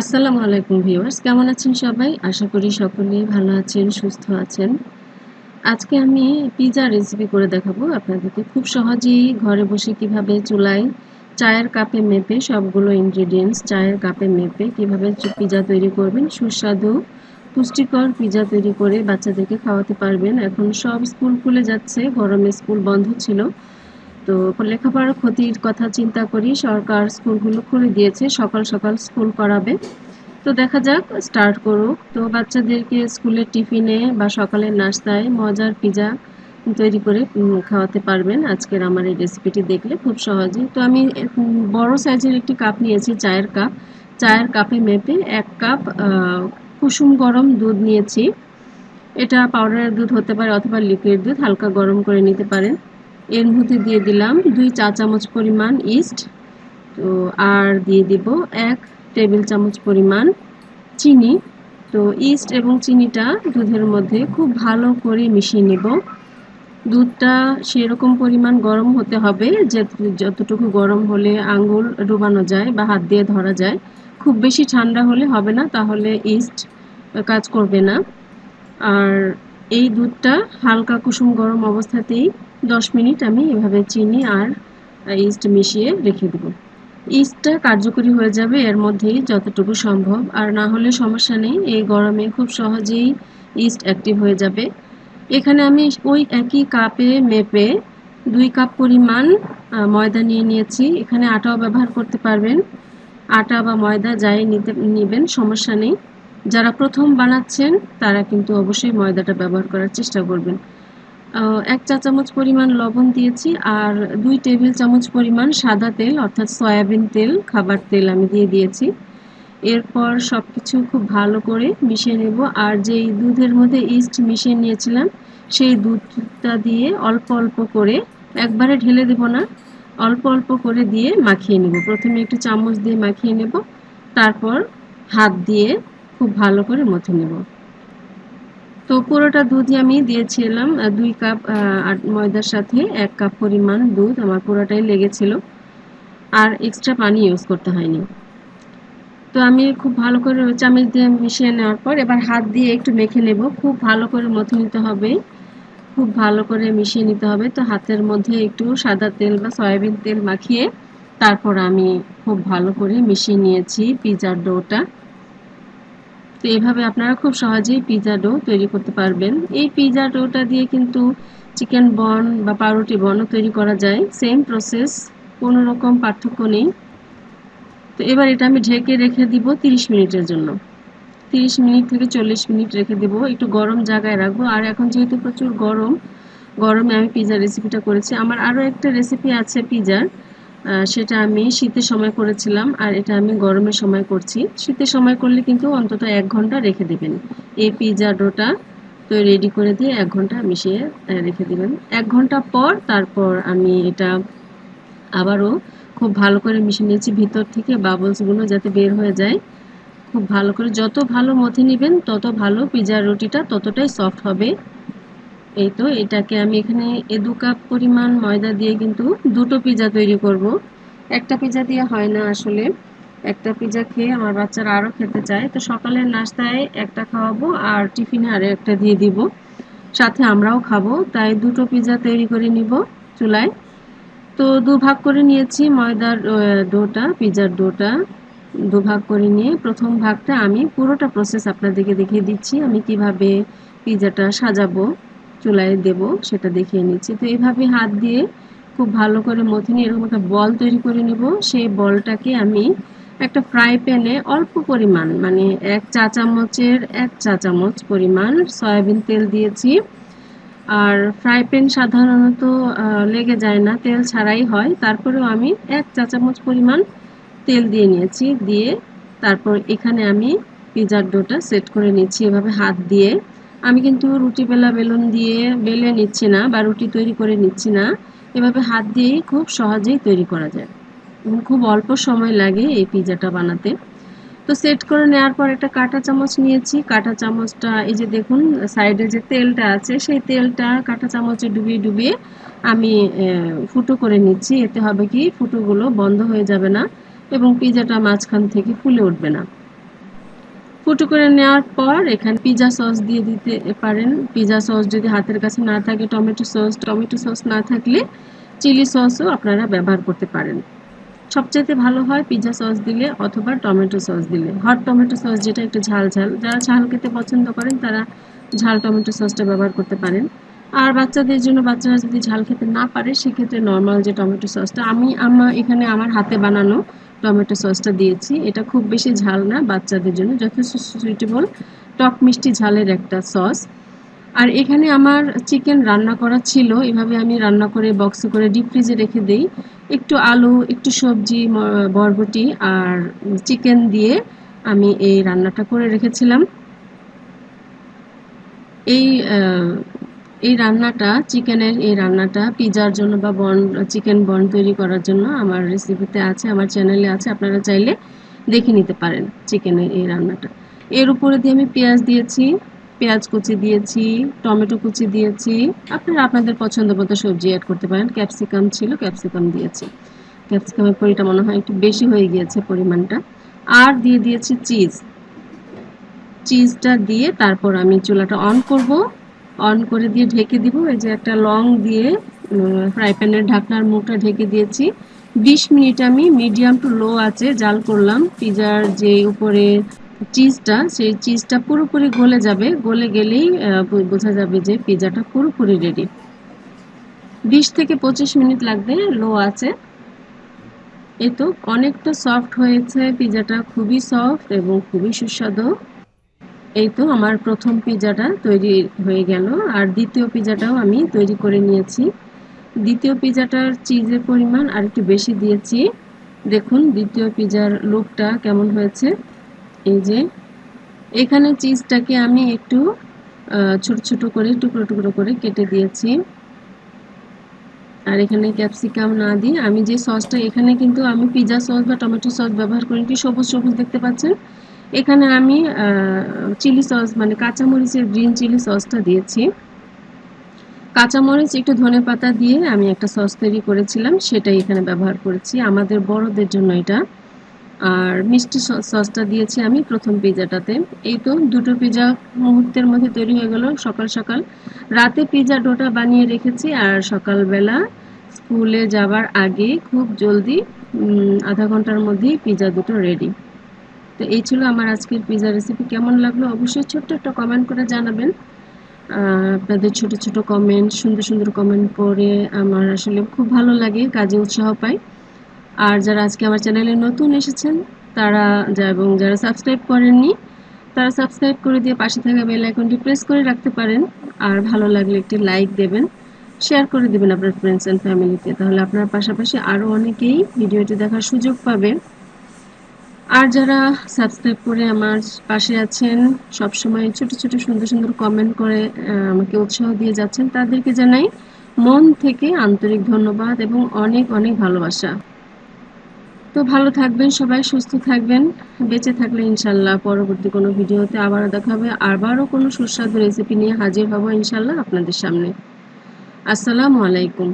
আসসালামু আলাইকুম ভিউয়ার্স, কেমন আছেন সবাই? আশা করি সকলেই ভালো আছেন, সুস্থ আছেন। আজকে আমি পিজা রেসিপি করে দেখাবো আপনাদেরকে। খুব সহজেই ঘরে বসে কীভাবে চুলায় চায়ের কাপে মেপে সবগুলো ইনগ্রেডিয়েন্টস চায়ের কাপে মেপে কীভাবে পিজা তৈরি করবেন, সুস্বাদু, পুষ্টিকর পিজা তৈরি করে বাচ্চাদেরকে খাওয়াতে পারবেন। এখন সব স্কুল খুলে যাচ্ছে গরমে স্কুল বন্ধ ছিল। তো লেখাপড়ার ক্ষতির কথা চিন্তা করি, সরকার স্কুলগুলো খুলে দিয়েছে, সকাল সকাল স্কুল করাবে। তো দেখা যাক স্টার্ট করুক। তো বাচ্চাদেরকে স্কুলের টিফিনে বা সকালের নাস্তায় মজার পিজা তৈরি করে খাওয়াতে পারবেন। আজকের আমার এই রেসিপিটি দেখলে খুব সহজে তো আমি বড় সাইজের একটি কাপ নিয়েছি, চায়ের কাপ চায়ের কাপে মেপে এক কাপ কুসুম গরম দুধ নিয়েছি। এটা পাউডারের দুধ হতে পারে অথবা লিকুইড দুধ, হালকা গরম করে নিতে পারেন। এর মধ্যে দিয়ে দিলাম দুই চা চামচ পরিমাণ ইস্ট, তো আর দিয়ে দিব এক টেবিল চামচ পরিমাণ চিনি। তো ইস্ট এবং চিনিটা দুধের মধ্যে খুব ভালো করে মিশিয়ে নেব। দুধটা সেরকম পরিমাণ গরম হতে হবে, যে যতটুকু গরম হলে আঙ্গুল ডুবানো যায় বা হাত দিয়ে ধরা যায়। খুব বেশি ঠান্ডা হলে হবে না, তাহলে ইস্ট কাজ করবে না। আর এই দুধটা হালকা কুসুম গরম অবস্থাতেই দশ মিনিট আমি এভাবে চিনি আর ইস্ট মিশিয়ে রেখে দেব। ইস্টটা কার্যকরী হয়ে যাবে এর মধ্যেই যতটুকু সম্ভব। আর না হলে সমস্যা নেই, এই গরমে খুব সহজেই ইস্ট অ্যাক্টিভ হয়ে যাবে। এখানে আমি ওই একই কাপে মেপে দুই কাপ পরিমাণ ময়দা নিয়ে নিয়েছি। এখানে আটাও ব্যবহার করতে পারবেন। আটা বা ময়দা যাই নিতে, নেবেন, সমস্যা নেই। যারা প্রথম বানাচ্ছেন, তারা কিন্তু অবশ্যই ময়দাটা ব্যবহার করার চেষ্টা করবেন। এক চা চামচ পরিমাণ লবণ দিয়েছি আর দুই টেবিল চামচ পরিমাণ সাদা তেল, অর্থাৎ সয়াবিন তেল, খাবার তেল আমি দিয়ে দিয়েছি। এরপর সব কিছু খুব ভালো করে মিশিয়ে নেব আর যেই দুধের মধ্যে ইস্ট মিশিয়ে নিয়েছিলাম, সেই দুধটা দিয়ে অল্প অল্প করে, একবারে ঢেলে দেব না, অল্প অল্প করে দিয়ে মাখিয়ে নেব। প্রথমে একটু চামচ দিয়ে মাখিয়ে নেব, তারপর হাত দিয়ে খুব ভালো করে মথে নেব। তো পুরোটা দুধই আমি দিয়েছিলাম দুই কাপ ময়দার সাথে এক কাপ পরিমাণ দুধ আমার পুরোটাই লেগেছিল। আর এক্সট্রা পানি ইউজ করতে হয়নি। তো আমি খুব ভালো করে চামচ দিয়ে মিশিয়ে নেওয়ার পর এবার হাত দিয়ে একটু মেখে নেব। খুব ভালো করে মথে নিতে হবে। খুব ভালো করে মিশিয়ে নিতে হবে। তো হাতের মধ্যে একটু সাদা তেল বা সয়াবিন তেল মাখিয়ে তারপর আমি খুব ভালো করে মিশিয়ে নিয়েছি পিজার ডোটা। তো এইভাবে আপনারা খুব সহজেই পিজা ডো তৈরি করতে পারবেন। এই পিজা ডোটা দিয়ে কিন্তু চিকেন বন বা পাউরুটি বনও তৈরি করা যায়। সেম প্রসেস কোনো রকম পার্থক্য নেই। তো এবার এটা আমি ঢেকে রেখে দিব 30 মিনিটের জন্য। 30 মিনিট থেকে চল্লিশ মিনিট রেখে দেব। একটু গরম জায়গায় রাখব। আর এখন যেহেতু প্রচুর গরম, গরমে আমি পিজার রেসিপিটা করেছি। আমার আরও একটা রেসিপি আছে পিজার সেটা আমি শীতের সময় করেছিলাম আর এটা আমি গরমের সময় করছি। শীতের সময় করলে কিন্তু অন্তত এক ঘণ্টা রেখে দেবেন। এই পিজা ডোটা তো রেডি করে দিয়ে এক ঘণ্টা মিশিয়ে রেখে দেবেন। এক ঘণ্টা পর তারপর আমি এটা আবারও খুব ভালো করে মিশিয়ে নিয়েছি। ভিতর থেকে বাবলসগুলো যাতে বের হয়ে যায়, খুব ভালো করে যত ভালো মথে নেবেন, তত ভালো পিজার রুটিটা ততটাই সফট হবে। এই তো, এটাকে আমি এখানে এ দু কাপ পরিমাণ ময়দা দিয়ে কিন্তু দুটো পিজা তৈরি করব। একটা পিজা দিয়ে হয় না আসলে। একটা পিজা খেয়ে আমার বাচ্চারা আরও খেতে চায়। তো সকালের নাস্তায় একটা খাওয়াবো আর টিফিনে আরও একটা দিয়ে দিব। সাথে আমরাও খাব, তাই দুটো পিজা তৈরি করে নিব চুলায়। তো দু ভাগ করে নিয়েছি ময়দার ডোটা পিজার ডোটা। দু ভাগ করে নিয়ে প্রথম ভাগটা আমি পুরোটা প্রসেস আপনাদেরকে দেখিয়ে দিচ্ছি আমি কীভাবে পিজাটা সাজাবো। চুলায় দেব, সেটা দেখিয়ে নিচ্ছি। তো এইভাবে হাত দিয়ে খুব ভালো করে মথে নিয়ে এরকম একটা বল তৈরি করে নিব। সেই বলটাকে আমি একটা ফ্রাই প্যানে অল্প পরিমাণ মানে এক চা চামচের এক চা চামচ পরিমাণ সয়াবিন তেল দিয়েছি। আর ফ্রাই প্যান সাধারণত লেগে যায় না, তেল ছাড়াই হয়। তারপরেও আমি এক চা চামচ পরিমাণ তেল দিয়ে নিয়েছি। দিয়ে তারপর এখানে আমি পিজার ডোটা সেট করে নিচ্ছি। এভাবে হাত দিয়ে আমি কিন্তু রুটি বেলা বেলুন দিয়ে বেলে নিচ্ছি না বা রুটি তৈরি করে নিচ্ছি না। এভাবে হাত দিয়েই খুব সহজেই তৈরি করা যায়। এবং খুব অল্প সময় লাগে এই পিজাটা বানাতে। তো সেট করে নেওয়ার পর একটা কাঁটা চামচ নিয়েছি। কাঁটা চামচটা, এই যে দেখুন, সাইডে যে তেলটা আছে, সেই তেলটা কাঁটা চামচে ডুবিয়ে ডুবিয়ে আমি ফুটো করে নিচ্ছি। এতে হবে কি, ফুটোগুলো বন্ধ হয়ে যাবে না এবং পিজাটা মাঝখান থেকে ফুলে উঠবে না। ফুটো করে নেওয়ার পর এখানে পিজা সস দিয়ে দিতে পারেন। পিজা সস যদি হাতের কাছে না থাকে টমেটো সস টমেটো সস না থাকলে চিলি সসও আপনারা ব্যবহার করতে পারেন। সবচাইতে ভালো হয় পিজা সস দিলে অথবা টমেটো সস দিলে। হট টমেটো সস যেটা একটু ঝাল ঝাল। যারা ঝাল খেতে পছন্দ করেন, তারা ঝাল টমেটো সসটা ব্যবহার করতে পারেন। আর বাচ্চাদের জন্য বাচ্চারা যদি ঝাল খেতে না পারে, সেক্ষেত্রে নর্মাল যে টমেটো সসটা আমি, আমার, এখানে আমার হাতে বানানো টমেটো সসটা দিয়েছি। এটা খুব বেশি ঝাল না, বাচ্চাদের জন্য যথেষ্ট সুইটেবল টক মিষ্টি ঝালের একটা সস। আর এখানে আমার চিকেন রান্না করা ছিল, এভাবে আমি রান্না করে বক্সে করে ডিপ ফ্রিজে রেখে দিই। একটু আলু, একটু সবজি বরবটি আর চিকেন দিয়ে আমি এই রান্নাটা করে রেখেছিলাম। এই এই রান্নাটা, চিকেনের এই রান্নাটা, পিজার জন্য বা বন, চিকেন বন তৈরি করার জন্য আমার রেসিপিতে আছে, আমার চ্যানেলে আছে, আপনারা চাইলে দেখে নিতে পারেন চিকেনের এই রান্নাটা। এর উপরে দিয়ে আমি পেঁয়াজ দিয়েছি, পেঁয়াজ কুচি দিয়েছি, টমেটো কুচি দিয়েছি, আপনারা আপনাদের পছন্দ মতো সবজি অ্যাড করতে পারেন ক্যাপসিকাম ছিল ক্যাপসিকাম দিয়েছি। ক্যাপসিকামের পরিটা মনে হয় একটু বেশি হয়ে গিয়েছে পরিমাণটা। আর দিয়ে দিয়েছি চিজ চিজটা দিয়ে তারপর আমি চুলাটা অন করব। অন করে দিয়ে ঢেকে দিব। এই যে একটা লং দিয়ে ফ্রাই প্যানের ঢাকনার মুখটা ঢেকে দিয়েছি। বিশ মিনিট আমি মিডিয়াম টু লো আছে জাল করলাম। পিজার যে উপরে চিজটা, সেই চিজটা পুরোপুরি গলে যাবে। গলে গেলেই বোঝা যাবে যে পিজাটা পুরোপুরি রেডি। বিশ থেকে পঁচিশ মিনিট লাগবে লো আছে এই তো, অনেকটা সফট হয়েছে। পিজাটা খুবই সফট এবং খুবই সুস্বাদু। এই তো আমার প্রথম পিজাটা তৈরি হয়ে গেল, আর দ্বিতীয় পিজাটাও আমি তৈরি করে নিয়েছি। দ্বিতীয় পিজাটার চিজের পরিমাণ আর একটু বেশি দিয়েছি। দেখুন, দ্বিতীয় পিজার লুকটা কেমন হয়েছে। এই যে, এখানে চিজটাকে আমি একটু ছোট ছোট করে, টুকরো টুকরো করে কেটে দিয়েছি। আর এখানে ক্যাপসিকাম না দিয়ে আমি যে সসটা এখানে কিন্তু আমি পিজা সস বা টমেটো সস ব্যবহার করি সবুজ সবুজ দেখতে পাচ্ছেন? এখানে আমি চিলি সস মানে কাঁচামরিচের গ্রিন চিলি সসটা দিয়েছি। কাঁচামরিচ, একটু ধনে পাতা দিয়ে আমি একটা সস তৈরি করেছিলাম, সেটাই এখানে ব্যবহার করেছি। আমাদের বড়দের জন্য এটা। আর মিষ্টি সসটা দিয়েছি আমি প্রথম পিজাটাতে। এই তো দুটো পিজা মুহূর্তের মধ্যে তৈরি হয়ে গেল, সকাল সকাল। রাতে পিজা ডোটা বানিয়ে রেখেছি আর সকালবেলা স্কুলে যাবার আগে খুব জলদি আধা ঘণ্টার মধ্যেই পিজা দুটো রেডি। তো এই ছিল আমার আজকের পিজা রেসিপি কেমন লাগল অবশ্যই ছোট্ট একটা কমেন্ট করে জানাবেন। আপনাদের ছোট ছোট কমেন্ট সুন্দর সুন্দর কমেন্ট পড়ে আমার আসলে খুব ভালো লাগে, কাজে উৎসাহ পাই। আর যারা আজকে আমার চ্যানেলে নতুন এসেছেন, তারা যা এবং যারা সাবস্ক্রাইব করেননি, তারা সাবস্ক্রাইব করে দিয়ে পাশে থাকা বেল আইকনটি প্রেস করে রাখতে পারেন। আর ভালো লাগলে একটি লাইক দেবেন শেয়ার করে দেবেন আপনার ফ্রেন্ডস অ্যান্ড ফ্যামিলিতে তাহলে আপনার পাশাপাশি আরও অনেকেই ভিডিওটি দেখার সুযোগ পাবে। আর যারা সাবস্ক্রাইব করে আমার পাশে আছেন সব সময় ছোট ছোট সুন্দর সুন্দর কমেন্ট করে আমাকে উৎসাহ দিয়ে যাচ্ছেন, তাদেরকে জানাই মন থেকে আন্তরিক ধন্যবাদ এবং অনেক অনেক ভালোবাসা। তো ভালো থাকবেন সবাই, সুস্থ থাকবেন, বেঁচে থাকলে ইনশাল্লাহ পরবর্তী কোনো ভিডিওতে আবারও দেখা হবে, আবারও কোনো সুস্বাদু রেসিপি নিয়ে হাজির হব ইনশাল্লাহ আপনাদের সামনে। আসসালামু আলাইকুম।